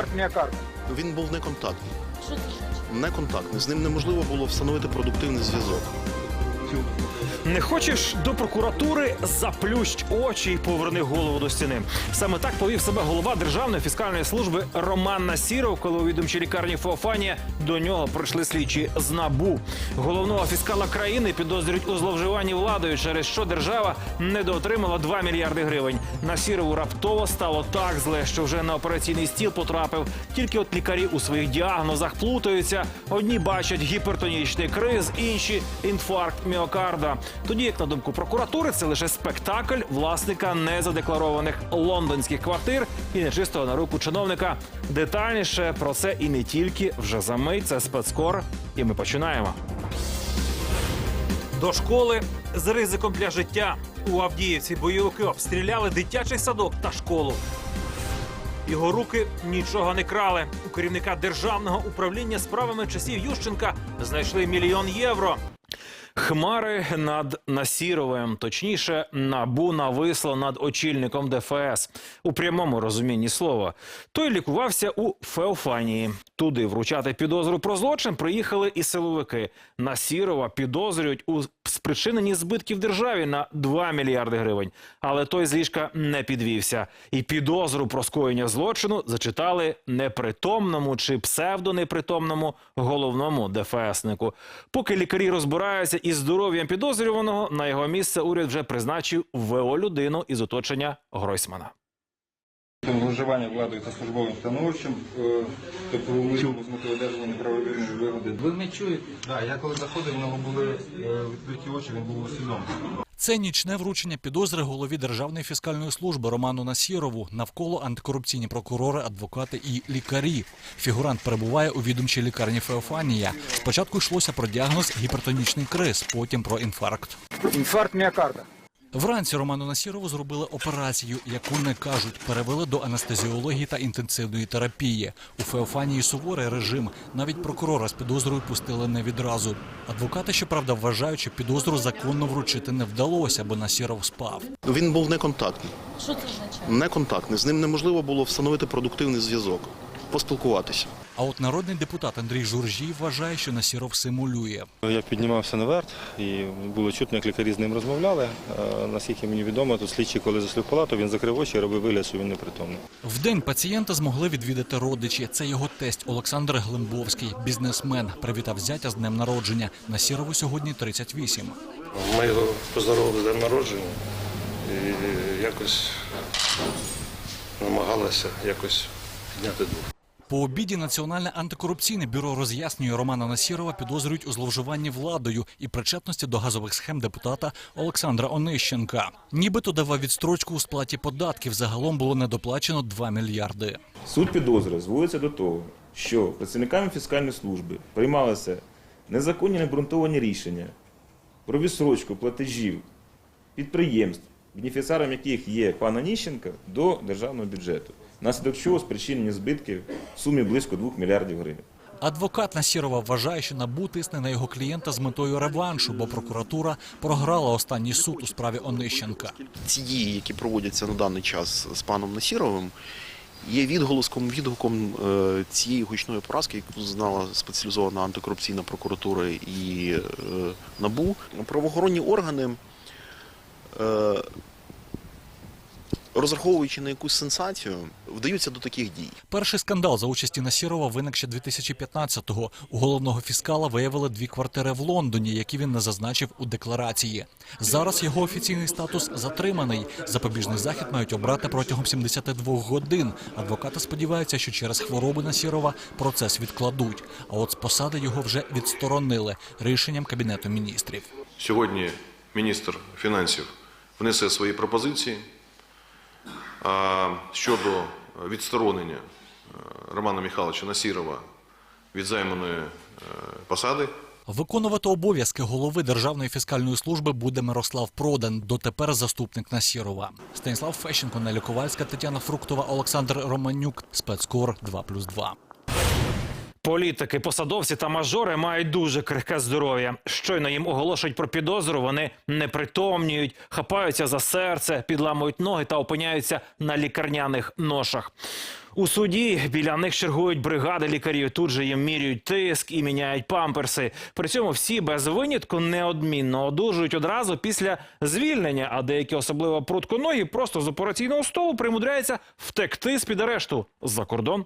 Інфаркт міокарда. Він був неконтактний. Що це? Неконтактний. З ним неможливо було встановити продуктивний зв'язок. Не хочеш до прокуратури? Заплющ очі і поверни голову до стіни. Саме так повів себе голова Державної фіскальної служби Роман Насіров, коли у відомчій лікарні Феофанія до нього прийшли слідчі з НАБУ. Головного фіскала країни підозрюють у зловживанні владою, через що держава недоотримала 2 мільярди гривень. Насірову раптово стало так зле, що вже на операційний стіл потрапив. Тільки от лікарі у своїх діагнозах плутаються. Одні бачать гіпертонічний криз, інші інфаркт міокарда. Тоді, як на думку прокуратури, це лише спектакль власника незадекларованих лондонських квартир і нечистого на руку чиновника. Детальніше про це і не тільки вже за мить. Це спецкор, і ми починаємо. До школи з ризиком для життя у Авдіївці бойовики обстріляли дитячий садок та школу. Його руки нічого не крали. У керівника державного управління справами часів Ющенка знайшли мільйон євро. Хмари над Насіровим, точніше, набу нависло над очільником ДФС у прямому розумінні слова. Той лікувався у Феофанії. Туди вручати підозру про злочин приїхали і силовики. Насірова підозрюють у спричиненні збитків державі на 2 мільярди гривень. Але той з ліжка не підвівся. І підозру про скоєння злочину зачитали непритомному чи псевдонепритомному головному ДФСнику. Поки лікарі розбираються із здоров'ям підозрюваного, на його місце уряд вже призначив ВО людину із оточення Гройсмана. Зловживання владою та службовим становищем е, правову з метою одержання неправовірної вигоди. Ви не чуєте? Так, я коли заходив, в нього були е, відкриті очі, він був усвідомлений. Це нічне вручення підозри голові Державної фіскальної служби Роману Насірову. Навколо антикорупційні прокурори, адвокати і лікарі. Фігурант перебуває у відомчій лікарні Феофанія. Спочатку йшлося про діагноз гіпертонічний криз, потім про інфаркт. Інфаркт міокарда. Вранці Роману Насірову зробили операцію, яку не кажуть, перевели до анестезіології та інтенсивної терапії. У Феофанії суворий режим. Навіть прокурора з підозрою пустили не відразу. Адвокати, щоправда, вважають, що підозру законно вручити не вдалося, бо Насіров спав. Він був неконтактний. Що це значить? Неконтактний. З ним неможливо було встановити продуктивний зв'язок, поспілкуватися. А от народний депутат Андрій Журжій вважає, що Насіров симулює. Я піднімався наверх і було чутно, як лікарі з ним розмовляли. Е, Наскільки мені відомо, то слідчий, коли зайшли в палату, він закрив очі і робив вигляд, що він непритомний. Вдень пацієнта змогли відвідати родичі. Це його тесть Олександр Глимбовський, бізнесмен. Привітав зятя з днем народження. Насірову сьогодні 38. Ми його поздоровили з днем народження і якось намагалися якось підняти дух. По обіді Національне антикорупційне бюро роз'яснює Романа Насірова підозрюють у зловживанні владою і причетності до газових схем депутата Олександра Онищенка. Нібито давав відстрочку у сплаті податків. Загалом було недоплачено 2 мільярди. Суть підозри зводиться до того, що працівниками фіскальної служби приймалися незаконні необґрунтовані рішення про відсрочку платежів підприємств, бенефіціаром яких є пан Аніщенка, до державного бюджету, внаслідок чого спричинені збитки в сумі близько 2 мільярдів гривень. Адвокат Насірова вважає, що НАБУ тисне на його клієнта з метою реваншу, бо прокуратура програла останній суд у справі Онищенка. Ці дії, які проводяться на даний час з паном Насіровим, є відголоском, відгуком е, цієї гучної поразки, яку знала спеціалізована антикорупційна прокуратура і е, НАБУ. Правоохоронні органи, е, розраховуючи на якусь сенсацію, вдаються до таких дій. Перший скандал за участі Насірова виник ще 2015-го. У головного фіскала виявили дві квартири в Лондоні, які він не зазначив у декларації. Зараз його офіційний статус затриманий. Запобіжний захід мають обрати протягом 72 годин. Адвокати сподіваються, що через хвороби Насірова процес відкладуть. А от з посади його вже відсторонили рішенням кабінету міністрів. Сьогодні міністр фінансів внесе свої пропозиції щодо відсторонення е, Романа Михайловича Насірова від займаної е, посади. Виконувати обов'язки голови Державної фіскальної служби буде Мирослав Продан, дотепер заступник Насірова. Станіслав Фещенко, Неля Ковальська, Тетяна Фруктова, Олександр Романюк, спецкор 2+,2. Політики, посадовці та мажори мають дуже крихке здоров'я. Щойно їм оголошують про підозру, вони непритомнюють, хапаються за серце, підламують ноги та опиняються на лікарняних ношах. У суді біля них чергують бригади лікарів. Тут же їм міряють тиск і міняють памперси. При цьому всі без винятку неодмінно одужують одразу після звільнення. А деякі особливо прутконогі просто з операційного столу примудряються втекти з під арешту за кордон.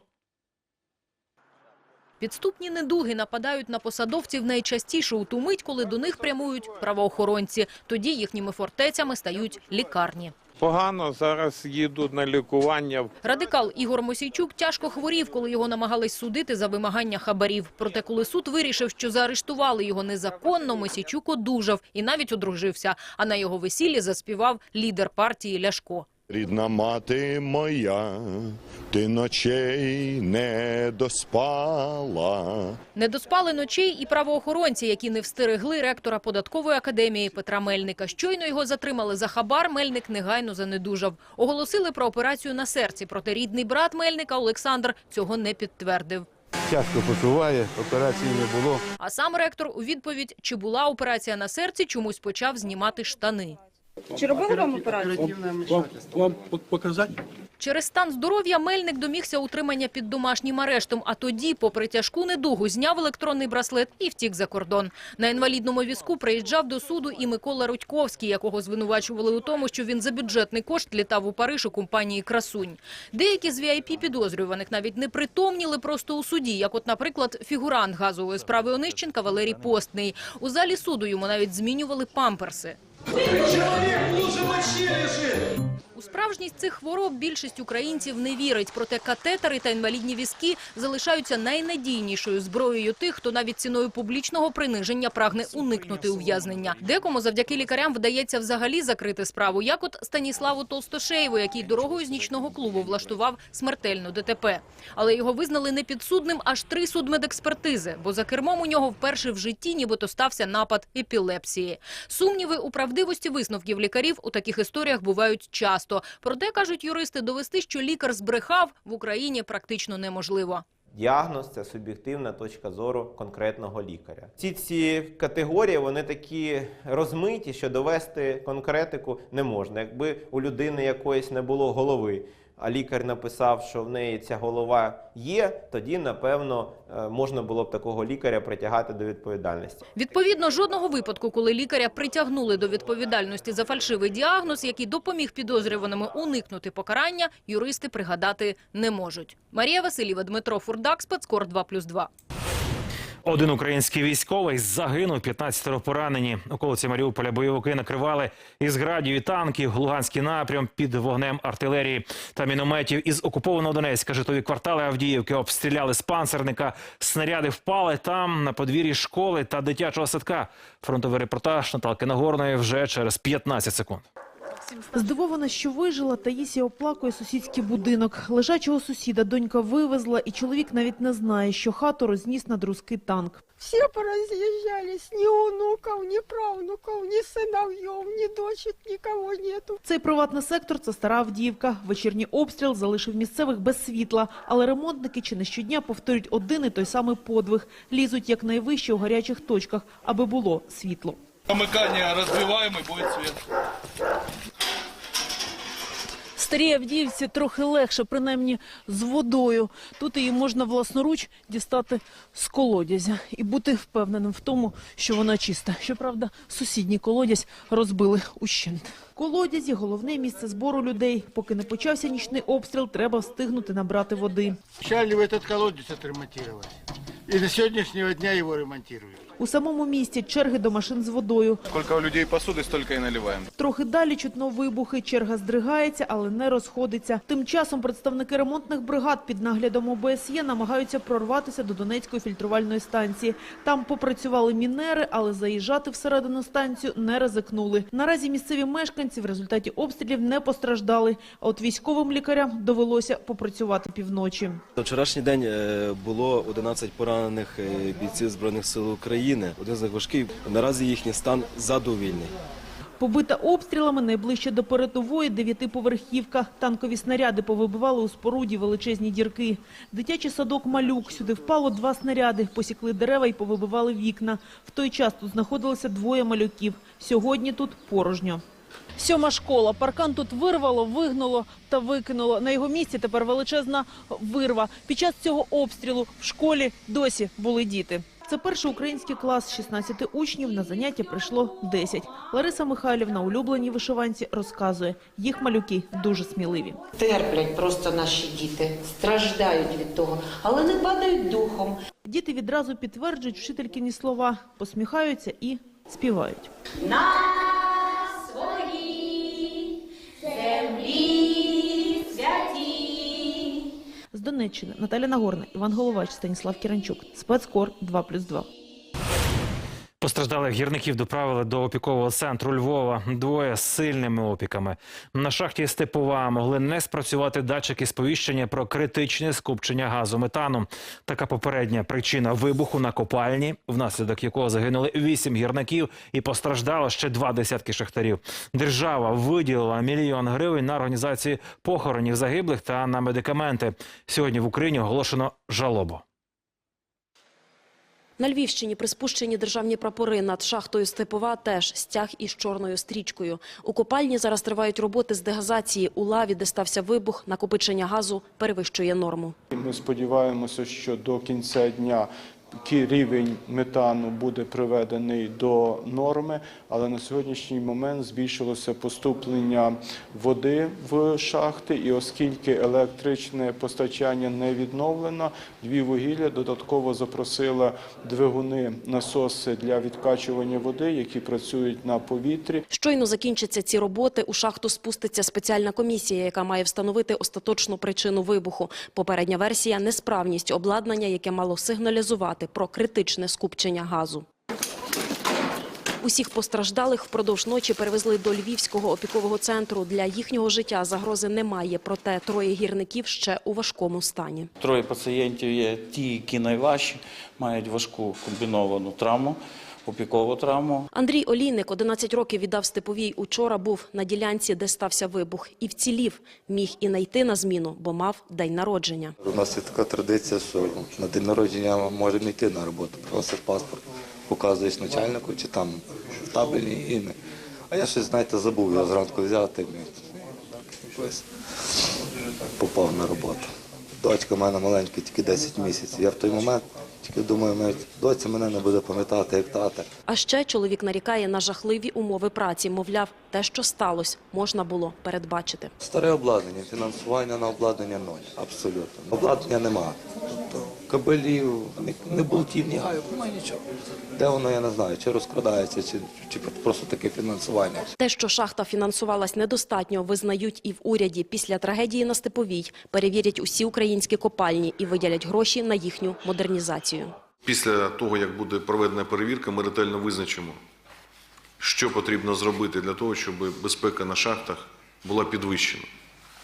Підступні недуги нападають на посадовців найчастіше у ту мить, коли до них прямують правоохоронці. Тоді їхніми фортецями стають лікарні. Погано зараз їдуть на лікування. Радикал Ігор Мосійчук тяжко хворів, коли його намагались судити за вимагання хабарів. Проте, коли суд вирішив, що заарештували його незаконно, Мосійчук одужав і навіть одружився. А на його весіллі заспівав лідер партії Ляшко. Рідна мати моя, ти ночей не доспала. Не доспали ночей і правоохоронці, які не встерегли ректора податкової академії Петра Мельника. Щойно його затримали за хабар. Мельник негайно занедужав. Оголосили про операцію на серці. Проте рідний брат Мельника Олександр цього не підтвердив. Тяжко почуває, операції не було. А сам ректор у відповідь, чи була операція на серці, чомусь почав знімати штани. Чи робили вам операцію? Вам показати? Через стан здоров'я Мельник домігся утримання під домашнім арештом, а тоді, попри тяжку недугу, зняв електронний браслет і втік за кордон. На інвалідному візку приїжджав до суду і Микола Рудьковський, якого звинувачували у тому, що він за бюджетний кошт літав у Париж у компанії «Красунь». Деякі з VIP підозрюваних навіть не притомніли просто у суді, як от, наприклад, фігурант газової справи Онищенка Валерій Постний. У залі суду йому навіть змінювали памперси. У справжність цих хвороб більшість українців не вірить, проте катетери та інвалідні візки залишаються найнадійнішою зброєю тих, хто навіть ціною публічного приниження прагне уникнути ув'язнення. Декому завдяки лікарям вдається взагалі закрити справу, як от Станіславу Толстошеєву, який дорогою з нічного клубу влаштував смертельну ДТП. Але його визнали непідсудним аж три судмедекспертизи, бо за кермом у нього вперше в житті нібито стався напад епілепсії. Сумніви у правдивості висновків лікарів у таких історіях бувають часто. Проте, кажуть юристи, довести, що лікар збрехав, в Україні практично неможливо. Діагноз це суб'єктивна точка зору конкретного лікаря. Ці ці категорії вони такі розмиті, що довести конкретику не можна. Якби у людини якоїсь не було голови, а лікар написав, що в неї ця голова є, тоді напевно е, можна було б такого лікаря притягати до відповідальності. Відповідно, жодного випадку, коли лікаря притягнули до відповідальності за фальшивий діагноз, який допоміг підозрюваному уникнути покарання, юристи пригадати не можуть. Марія Васильєва, Дмитро Фурдак, Спецкор 2+,2. Один український військовий загинув, 15 поранені. Околиці Маріуполя бойовики накривали із градів і танків Луганський напрям під вогнем артилерії та мінометів. Із окупованого Донецька житлові квартали Авдіївки обстріляли з панцерника. Снаряди впали там на подвір'ї школи та дитячого садка. Фронтовий репортаж Наталки Нагорної вже через 15 секунд. Здивована, що вижила, Таїсія оплакує сусідський будинок. Лежачого сусіда донька вивезла, і чоловік навіть не знає, що хату розніс на друзки танк. Всі пораз'їжджались, ні онуків, ні правнуків, ні синов'їв, ні дочок, нікого нету. Цей приватний сектор – це стара Авдіївка. Вечірній обстріл залишив місцевих без світла. Але ремонтники чи не щодня повторюють один і той самий подвиг. Лізуть якнайвище у гарячих точках, аби було світло. Помикання розбиваємо і буде світ. Старій Авдіївці трохи легше, принаймні з водою. Тут її можна власноруч дістати з колодязя і бути впевненим в тому, що вона чиста. Щоправда, сусідній колодязь розбили ущент. Колодязі – головне місце збору людей. Поки не почався нічний обстріл, треба встигнути набрати води. Вначале в этот колодец отремонтировать. И до сегодняшнего дня его ремонтируют. У самому місті черги до машин з водою. Скільки у людей посуди, стільки і наливаємо. Трохи далі чутно вибухи. Черга здригається, але не розходиться. Тим часом представники ремонтних бригад під наглядом ОБСЄ намагаються прорватися до Донецької фільтрувальної станції. Там попрацювали мінери, але заїжджати всередину станцію не ризикнули. Наразі місцеві мешканці в результаті обстрілів не постраждали. А от військовим лікарям довелося попрацювати півночі. На вчорашній день е, було 11 поранених е, бійців Збройних сил України. З них важкий. Наразі їхній стан задовільний. Побита обстрілами найближче до передової дев'ятиповерхівка. Танкові снаряди повибивали у споруді величезні дірки. Дитячий садок «Малюк». Сюди впало два снаряди, посікли дерева і повибивали вікна. В той час тут знаходилося двоє малюків. Сьогодні тут порожньо. Сьома школа. Паркан тут вирвало, вигнуло та викинуло. На його місці тепер величезна вирва. Під час цього обстрілу в школі досі були діти. Це перший український клас, 16 учнів, на заняття прийшло 10. Лариса Михайлівна, улюблені вишиванці, розказує, їх малюки дуже сміливі. Терплять просто наші діти, страждають від того, але не падають духом. Діти відразу підтверджують вчителькині слова, посміхаються і співають. На Донеччини Наталя Нагорна, Іван Головач, Станіслав Кіранчук. Спецкор 2+,2. Постраждалих гірників доправили до опікового центру Львова. Двоє з сильними опіками. На шахті Степова могли не спрацювати датчики сповіщення про критичне скупчення газу метану. Така попередня причина вибуху на копальні, внаслідок якого загинули вісім гірників і постраждало ще два десятки шахтарів. Держава виділила мільйон гривень на організацію похоронів загиблих та на медикаменти. Сьогодні в Україні оголошено жалобу. На Львівщині приспущені державні прапори над шахтою Степова теж стяг із чорною стрічкою. У копальні зараз тривають роботи з дегазації. У лаві, де стався вибух, накопичення газу перевищує норму. Ми сподіваємося, що до кінця дня рівень метану буде приведений до норми, але на сьогоднішній момент збільшилося поступлення води в шахти, і оскільки електричне постачання не відновлено, Львіввугілля додатково запросила двигуни насоси для відкачування води, які працюють на повітрі. Щойно закінчаться ці роботи, у шахту спуститься спеціальна комісія, яка має встановити остаточну причину вибуху. Попередня версія – несправність обладнання, яке мало сигналізувати про критичне скупчення газу. Усіх постраждалих впродовж ночі перевезли до Львівського опікового центру. Для їхнього життя загрози немає, проте троє гірників ще у важкому стані. Троє пацієнтів є ті, які найважчі, мають важку комбіновану травму, опікову травму. Андрій Олійник 11 років віддав Степовій. Учора був на ділянці, де стався вибух. І вцілів. Міг і найти на зміну, бо мав день народження. У нас є така традиція, що на день народження можемо не йти на роботу, просиш паспорт, показуєш начальнику чи там в табелі і не. А я щось, знаєте, забув його зранку взяти. попав на роботу. Дочка в мене маленька, тільки 10 місяців. Я в той момент тільки думаю, навіть доця мене не буде пам'ятати як тата. А ще чоловік нарікає на жахливі умови праці. Мовляв, те, що сталося, можна було передбачити. Старе обладнання, фінансування на обладнання ноль. Абсолютно. Обладнання нема. Тобто кабелів, ні болтів, ні гайок, немає нічого. Де воно, я не знаю, чи розкрадається, чи, чи просто таке фінансування. Те, що шахта фінансувалась недостатньо, визнають і в уряді. Після трагедії на Степовій перевірять усі українські копальні і виділять гроші на їхню модернізацію. Після того, як буде проведена перевірка, ми ретельно визначимо, що потрібно зробити для того, щоб безпека на шахтах була підвищена.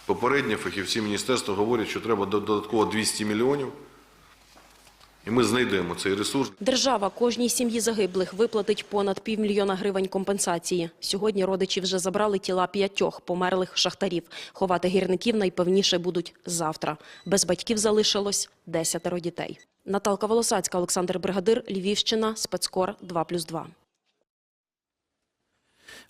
Попередньо фахівці міністерства говорять, що треба додатково 200 мільйонів, і ми знайдемо цей ресурс. Держава кожній сім'ї загиблих виплатить понад півмільйона гривень компенсації. Сьогодні родичі вже забрали тіла п'ятьох померлих шахтарів. Ховати гірників найпевніше будуть завтра. Без батьків залишилось десятеро дітей. Наталка Волосацька, Олександр Бригадир, Львівщина, Спецкор 2+,2.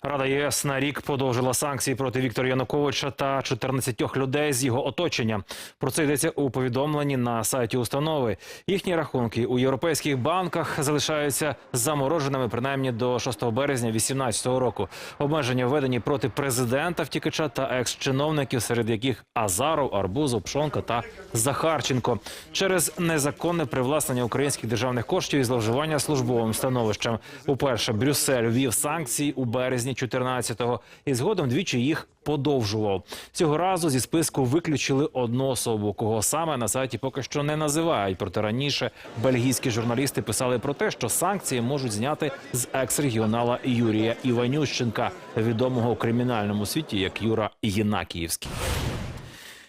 Рада ЄС на рік подовжила санкції проти Віктора Януковича та 14 людей з його оточення. Про це йдеться у повідомленні на сайті установи. Їхні рахунки у європейських банках залишаються замороженими принаймні до 6 березня 2018 року. Обмеження введені проти президента втікача та екс-чиновників, серед яких Азаров, Арбузов, Пшонка та Захарченко, через незаконне привласнення українських державних коштів і зловживання службовим становищем. Уперше Брюссель ввів санкції у березні 14-го і згодом двічі їх подовжував. Цього разу зі списку виключили одну особу, кого саме на сайті поки що не називають. Проте раніше бельгійські журналісти писали про те, що санкції можуть зняти з екс-регіонала Юрія Іванющенка, відомого у кримінальному світі як Юра Єнакіївський.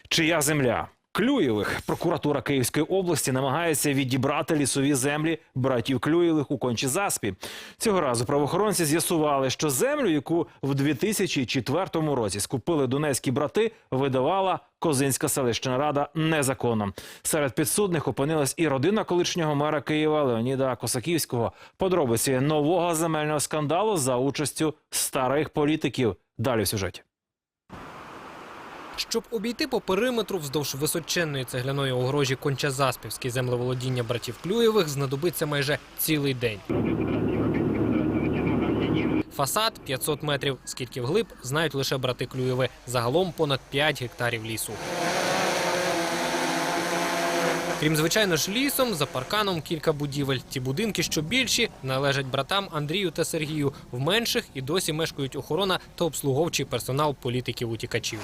Чия земля? Клюєвих прокуратура Київської області намагається відібрати лісові землі братів Клюєвих у Кончі-Заспі. Цього разу правоохоронці з'ясували, що землю, яку в 2004 році скупили донецькі брати, видавала Козинська селищна рада незаконно. Серед підсудних опинилась і родина колишнього мера Києва Леоніда Косаківського. Подробиці нового земельного скандалу за участю старих політиків. Далі в сюжеті. Щоб обійти по периметру вздовж височенної цегляної огорожі Конча-Заспівське землеволодіння братів Клюєвих знадобиться майже цілий день. Фасад 500 метрів, скільки вглиб, знають лише брати Клюєви. Загалом понад 5 гектарів лісу. Крім звичайно ж лісом, за парканом кілька будівель. Ті будинки, що більші, належать братам Андрію та Сергію. В менших і досі мешкають охорона та обслуговчий персонал політиків-утікачів.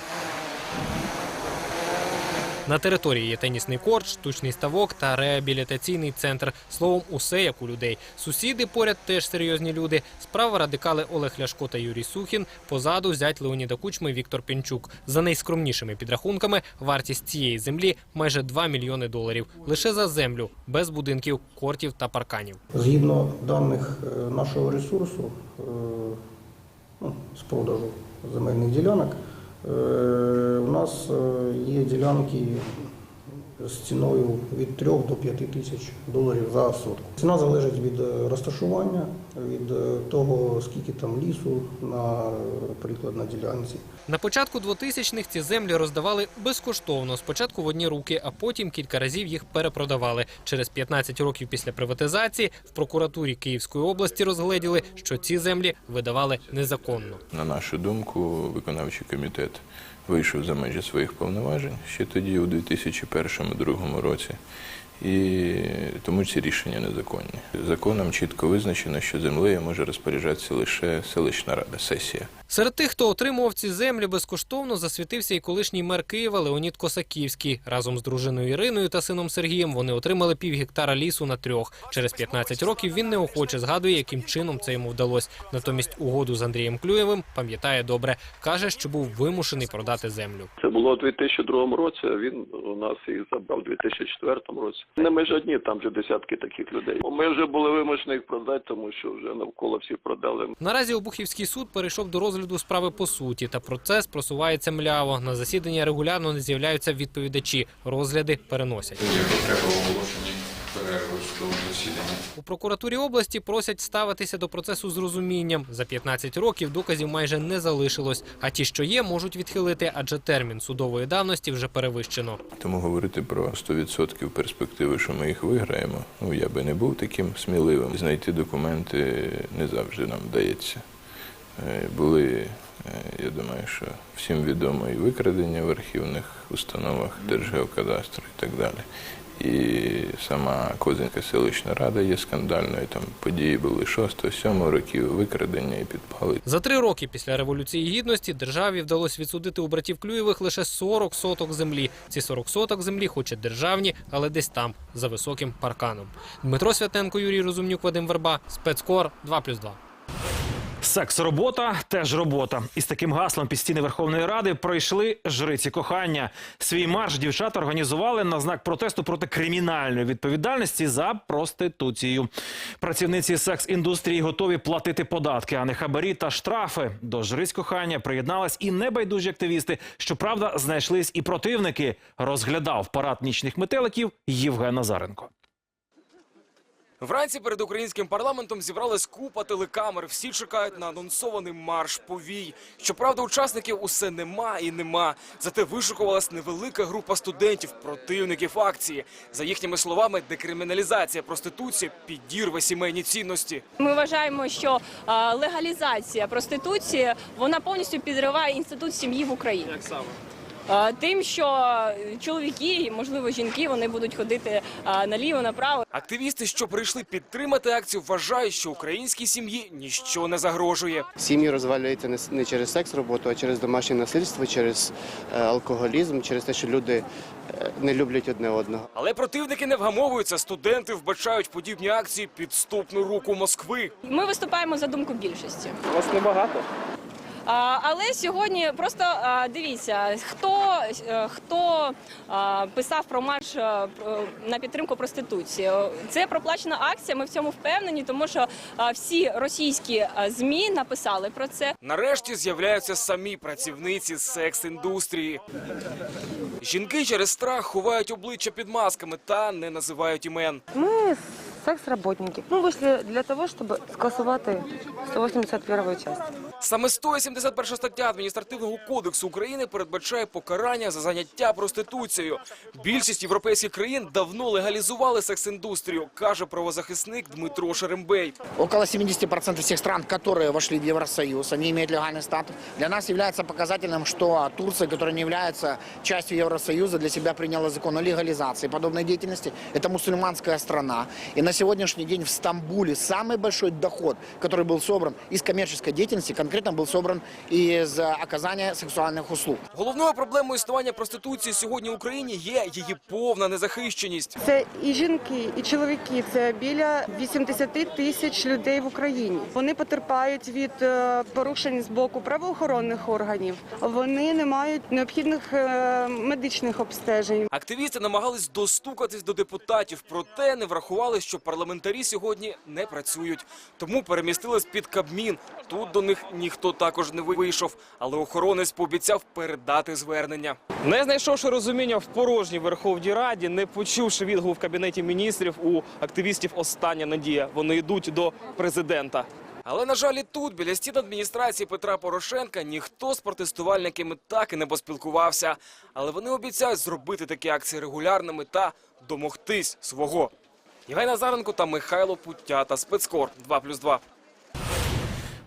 На території є тенісний корт, штучний ставок та реабілітаційний центр. Словом, усе як у людей. Сусіди поряд теж серйозні люди. Справа радикали Олег Ляшко та Юрій Сухін. Позаду зять Леоніда Кучми Віктор Пінчук. За найскромнішими підрахунками, вартість цієї землі майже 2 мільйони доларів. Лише за землю, без будинків, кортів та парканів. Згідно даних е, нашого ресурсу е, ну, з продажу земельних ділянок, у нас е, є ділянки з ціною від 3 до 5 тисяч доларів за сотку. Ціна залежить від е, розташування, від е, того, скільки там лісу, наприклад, на ділянці. На початку 2000-х ці землі роздавали безкоштовно. Спочатку в одні руки, а потім кілька разів їх перепродавали. Через 15 років після приватизації в прокуратурі Київської області розгледіли, що ці землі видавали незаконно. На нашу думку, виконавчий комітет вийшов за межі своїх повноважень ще тоді, у 2001-2002 році. І тому ці рішення незаконні. Законом чітко визначено, що землею може розпоряджатися лише селищна рада, сесія. Серед тих, хто отримував ці землі безкоштовно, засвітився і колишній мер Києва Леонід Косаківський. Разом з дружиною Іриною та сином Сергієм вони отримали пів гектара лісу на трьох. Через 15 років він неохоче згадує, яким чином це йому вдалося. Натомість угоду з Андрієм Клюєвим пам'ятає добре. каже, що був вимушений продати землю. Це було у 2002 році, він у нас їх забрав у 2004 році. Не ми ж одні, там вже десятки таких людей. Ми вже були вимушені їх продати, тому що вже навколо всі продали. Наразі Обухівський суд перейшов до розгляду справи по суті, та процес просувається мляво. На засідання регулярно не з'являються відповідачі. Розгляди переносять. У прокуратурі області просять ставитися до процесу з розумінням. За 15 років доказів майже не залишилось. А ті, що є, можуть відхилити, адже термін судової давності вже перевищено. Тому говорити про 100% перспективи, що ми їх виграємо, ну я би не був таким сміливим. Знайти документи не завжди нам вдається. Е, Були, е, я думаю, що всім відомо і викрадення в архівних установах Держгеокадастру і так далі. І сама Козинська селищна рада є скандальною. Там події були 6-7 років, викрадення і підпали. За три роки після революції гідності державі вдалося відсудити у братів Клюєвих лише 40 соток землі. Ці 40 соток землі, хоч і державні, але десь там, за високим парканом. Дмитро Святенко, Юрій Розумнюк, Вадим Верба, спецкор 2+,2. Секс робота теж робота. Із таким гаслом під стіни Верховної Ради пройшли жриці кохання. Свій марш дівчата організували на знак протесту проти кримінальної відповідальності за проституцію. Працівниці секс-індустрії готові платити податки, а не хабарі та штрафи. До жриць кохання приєднались і небайдужі активісти. Щоправда, знайшлись і противники. Розглядав парад нічних метеликів Євген Назаренко. Вранці перед українським парламентом зібралась купа телекамер. Всі чекають на анонсований марш повій. Щоправда, учасників усе нема і нема. Зате вишукувалась невелика група студентів, противників акції. За їхніми словами, декриміналізація проституції підірве сімейні цінності. Ми вважаємо, що е, легалізація проституції вона повністю підриває інститут сім'ї в Україні. Як саме? Е, Тим, що чоловіки, можливо, жінки, вони будуть ходити е, наліво, направо. Активісти, що прийшли підтримати акцію, вважають, що українській сім'ї ніщо не загрожує. Сім'ї розвалюються не через секс роботу, а через домашнє насильство, через е, алкоголізм, через те, що люди не люблять одне одного. Але противники не вгамовуються. Студенти вбачають подібні акції підступну руку Москви. Ми виступаємо за думку більшості. Вас небагато. А, Але сьогодні просто а, дивіться, хто, е, хто а, писав про марш е, про- на підтримку проституції. Це проплачена акція. Ми в цьому впевнені, тому що а, всі російські а, змі написали про це. Нарешті з'являються самі працівниці секс-індустрії. Жінки через страх ховають обличчя під масками та не називають імен. Мы секс-работники. Мы вышли для того, чтобы скасувати 181 часть. Саме 171 стаття адміністративного кодексу України передбачає покарання за заняття проституцією. Більшість європейських країн давно легалізували секс-індустрію, каже правозахисник Дмитро Шерембей. Около 70% всех стран, которые вошли в Евросоюз, они имеют легальный статус. Для нас является показательным, что Турция, которая не является частью Евросоюза, для себя приняла закон о легализации подобной деятельности. Это мусульманская страна. И на сегодняшний день в Стамбуле самый большой доход, который был собран из коммерческой деятельности, конкретно был собран из э, оказания сексуальных услуг. Головною проблемою існування проституції сьогодні в Україні є її повна незахищеність. Це і жінки, і чоловіки. Це біля 80 тисяч людей в Україні. Вони потерпають від е, порушень з боку правоохоронних органів. Вони не мають необхідних е, медичних обстежень. Активісти намагались достукатись до депутатів, проте не врахували, що парламентарі сьогодні не працюють. Тому перемістились під Кабмін. Тут до них ніхто також не вийшов, але охоронець пообіцяв передати звернення. Не знайшовши розуміння в порожній Верховній Раді, не почувши відгук в кабінеті міністрів, у активістів остання надія. Вони йдуть до президента. Але, на жаль, і тут, біля стін адміністрації Петра Порошенка, ніхто з протестувальниками так і не поспілкувався. Але вони обіцяють зробити такі акції регулярними та домогтись свого. Євген Назаренко та Михайло Путята. Спецкор 2+,2.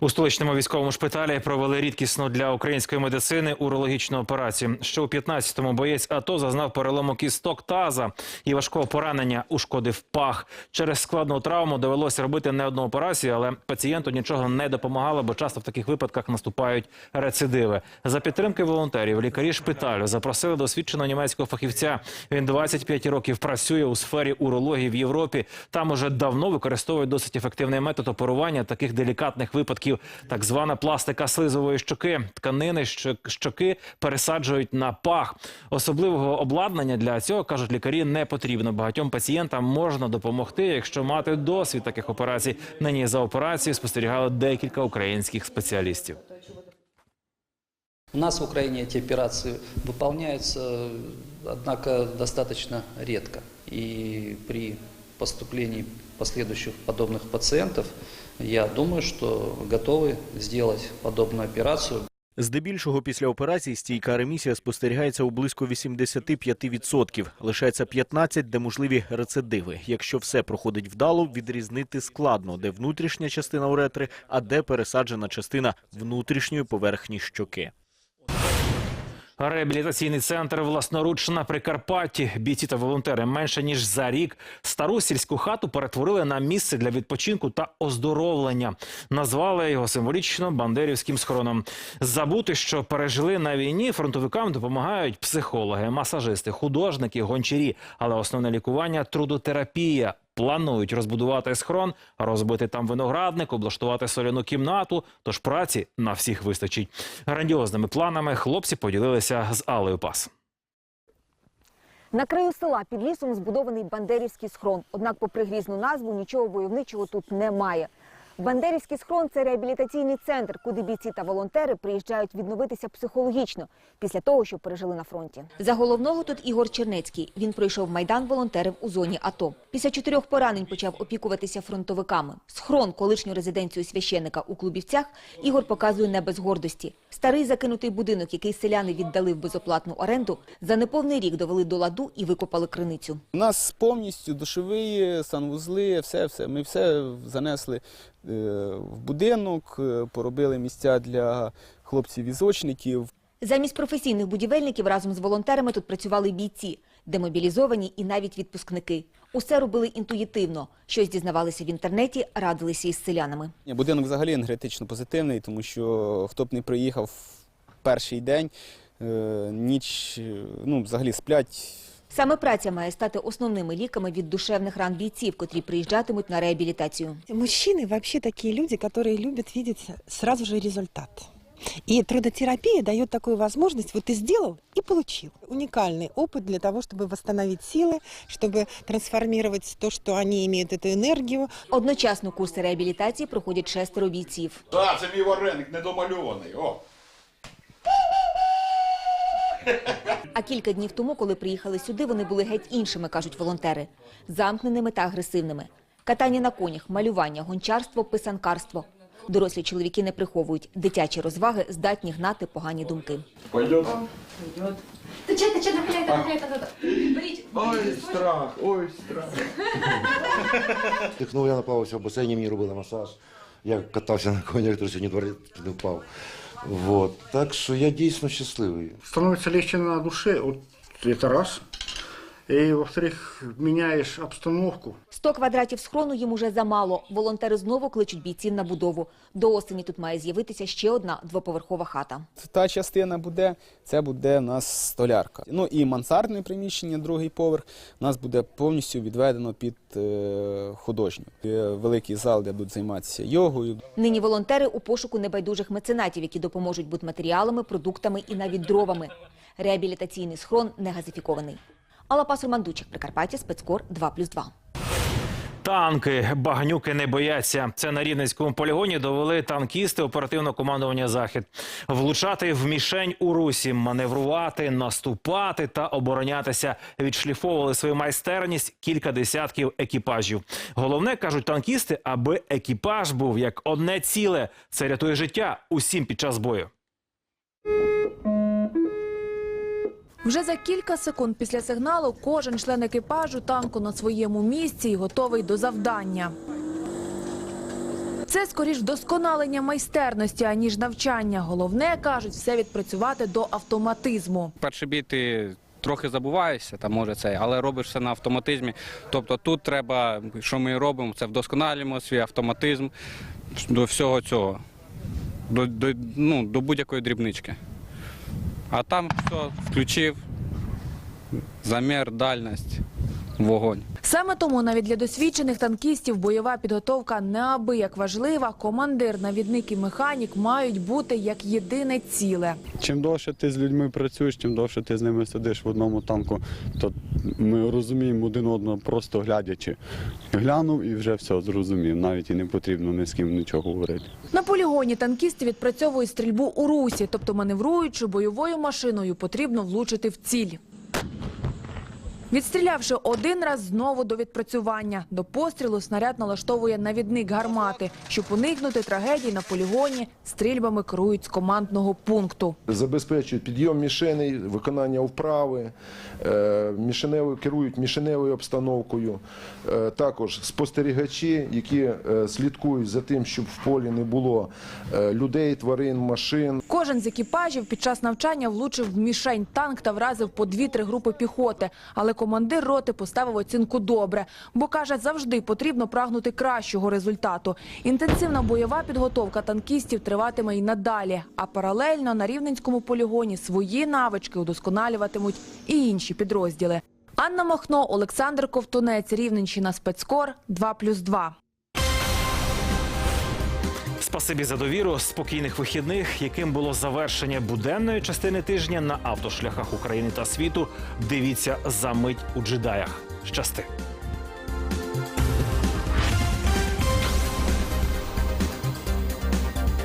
У столичному військовому шпиталі провели рідкісну для української медицини урологічну операцію. Ще у 15-му боєць АТО зазнав перелому кісток таза і важкого поранення ушкодив пах. Через складну травму довелося робити не одну операцію, але пацієнту нічого не допомагало, бо часто в таких випадках наступають рецидиви. За підтримки волонтерів лікарі шпиталю запросили досвідченого німецького фахівця. Він 25 років працює у сфері урології в Європі. Там уже давно використовують досить ефективний метод оперування таких делікатних випадків Так звана пластика слизової щоки. Тканини щок- щоки пересаджують на пах. Особливого обладнання для цього кажуть лікарі не потрібно. Багатьом пацієнтам можна допомогти, якщо мати досвід таких операцій. Нині за операцією спостерігали декілька українських спеціалістів. У нас в Украине эти операции выполняются, однако, достаточно редко. И при поступлении последующих подобных пациентов, я думаю, что готовы сделать подобную операцию. Здебільшого після операції стійка ремісія спостерігається у близько 85%. Лишається 15%, де можливі рецидиви. Якщо все проходить вдало, відрізнити складно, де внутрішня частина уретри, а де пересаджена частина внутрішньої поверхні щоки. Реабілітаційний центр власноруч на Прикарпатті. Бійці та волонтери менше ніж за рік стару сільську хату перетворили на місце для відпочинку та оздоровлення. Назвали його символічно бандерівським схороном. Забути, що пережили на війні, фронтовикам допомагають психологи, масажисти, художники, гончарі. Але основне лікування трудотерапія. Планують розбудувати схрон, розбити там виноградник, облаштувати соляну кімнату. Тож праці на всіх вистачить. Грандіозними планами хлопці поділилися з Алею Пас. На краю села під лісом збудований Бандерівський схрон. Однак, попри грізну назву, нічого войовничого тут немає. Бандерівський схрон це реабілітаційний центр, куди бійці та волонтери приїжджають відновитися психологічно після того, що пережили на фронті. За головного тут Ігор Чернецький. Він пройшов майдан волонтерів у зоні АТО. Після чотирьох поранень почав опікуватися фронтовиками. Схрон, колишню резиденцію священика у Клубівцях, Ігор показує не без гордості. Старий закинутий будинок, який селяни віддали в безоплатну оренду, за неповний рік довели до ладу і викопали криницю. У нас повністю душові, санвузли, все, все. Ми все занесли в будинок, е, поробили місця для хлопців-візочників. Замість професійних будівельників разом з волонтерами тут працювали бійці, демобілізовані і навіть відпускники. Усе робили інтуїтивно. Щось дізнавалися в інтернеті, радилися із селянами. Будинок взагалі енергетично позитивний, тому що хто б не приїхав перший день, е, ніч, е, ну, взагалі сплять. Саме праця має стати основними ліками від душевних ран бійців, котрі приїжджатимуть на реабілітацію. Мужчины вообще такие люди, которые любят видеть сразу же результат. И трудотерапия дает такую возможность, вот ты сделал и получил. Уникальный опыт для того, чтобы восстановить силы, чтобы трансформировать то, что они имеют, эту энергию. Одночасно курси реабілітації проходять шестеро бійців. Так, це мій вареник недомальований. О. А кілька днів тому, коли приїхали сюди, вони були геть іншими, кажуть волонтери. Замкненими та агресивними. Катання на конях, малювання, гончарство, писанкарство. Дорослі чоловіки не приховують. Дитячі розваги здатні гнати погані думки. Пойдет? Тече, тече, нахиляйте, нахиляйте. Беріть. Ой, страх, ой, страх. Дихнув, я наплавався в басейні, мені робили масаж. Я катався на конях, то сьогодні дворі не впав. Вот. Так що я дійсно щасливий. Становиться легче на душе, от це раз. И, во-вторых, меняешь обстановку. 100 квадратів схрону їм уже замало. Волонтери знову кличуть бійців на будову. До осені тут має з'явитися ще одна двоповерхова хата. Та частина буде, це буде у нас столярка. Ну і мансардне приміщення, другий поверх, у нас буде повністю відведено під е, художню. Є великий зал, де будуть займатися йогою. Нині волонтери у пошуку небайдужих меценатів, які допоможуть будматеріалами, продуктами і навіть дровами. Реабілітаційний схрон не газифікований. Алла Пасур Мандучик, Прикарпаття, спецкор 2+,2. Танки, багнюки не бояться. Це на Рівненському полігоні довели танкісти оперативного командування Захід. Влучати в мішень у русі, маневрувати, наступати та оборонятися. Відшліфовували свою майстерність кілька десятків екіпажів. Головне кажуть танкісти, аби екіпаж був як одне ціле. Це рятує життя усім під час бою. Вже за кілька секунд після сигналу кожен член екіпажу танку на своєму місці і готовий до завдання. Це скоріш вдосконалення майстерності, аніж навчання. Головне, кажуть, все відпрацювати до автоматизму. Перший бій ти трохи забуваєшся, там може це, але робиш все на автоматизмі. Тобто тут треба, що ми робимо, це вдосконалюємо свій автоматизм до всього цього, до, до, ну, до будь-якої дрібнички. А там все включив, замір, дальність, вогонь. Саме тому навіть для досвідчених танкістів бойова підготовка неабияк важлива. Командир, навідник і механік мають бути як єдине ціле. Чим довше ти з людьми працюєш, чим довше ти з ними сидиш в одному танку, то ми розуміємо один одного, просто глядячи. Глянув і вже все зрозумів. Навіть і не потрібно ні з ким нічого говорити. На полігоні танкісти відпрацьовують стрільбу у русі, тобто маневруючи бойовою машиною, потрібно влучити в ціль. Відстрілявши один раз, знову до відпрацювання. До пострілу снаряд налаштовує навідник гармати. Щоб уникнути трагедій на полігоні, стрільбами керують з командного пункту. забезпечують підйом мішеней, виконання вправи, е, мішеневою, керують мішеневою обстановкою. Е, Також спостерігачі, які е, слідкують за тим, щоб в полі не було людей, тварин, машин. Кожен з екіпажів під час навчання влучив в мішень танк та вразив по дві-три групи піхоти. Але командир роти поставив оцінку добре, бо каже, завжди потрібно прагнути кращого результату. Інтенсивна бойова підготовка танкістів триватиме і надалі. А паралельно на рівненському полігоні свої навички удосконалюватимуть і інші підрозділи. Анна Махно, Олександр Ковтунець, Рівненщина, спецкор 2+,2. Спасибі за довіру, спокійних вихідних, яким було завершення буденної частини тижня на автошляхах України та світу. Дивіться за мить у джедаях. Щасти.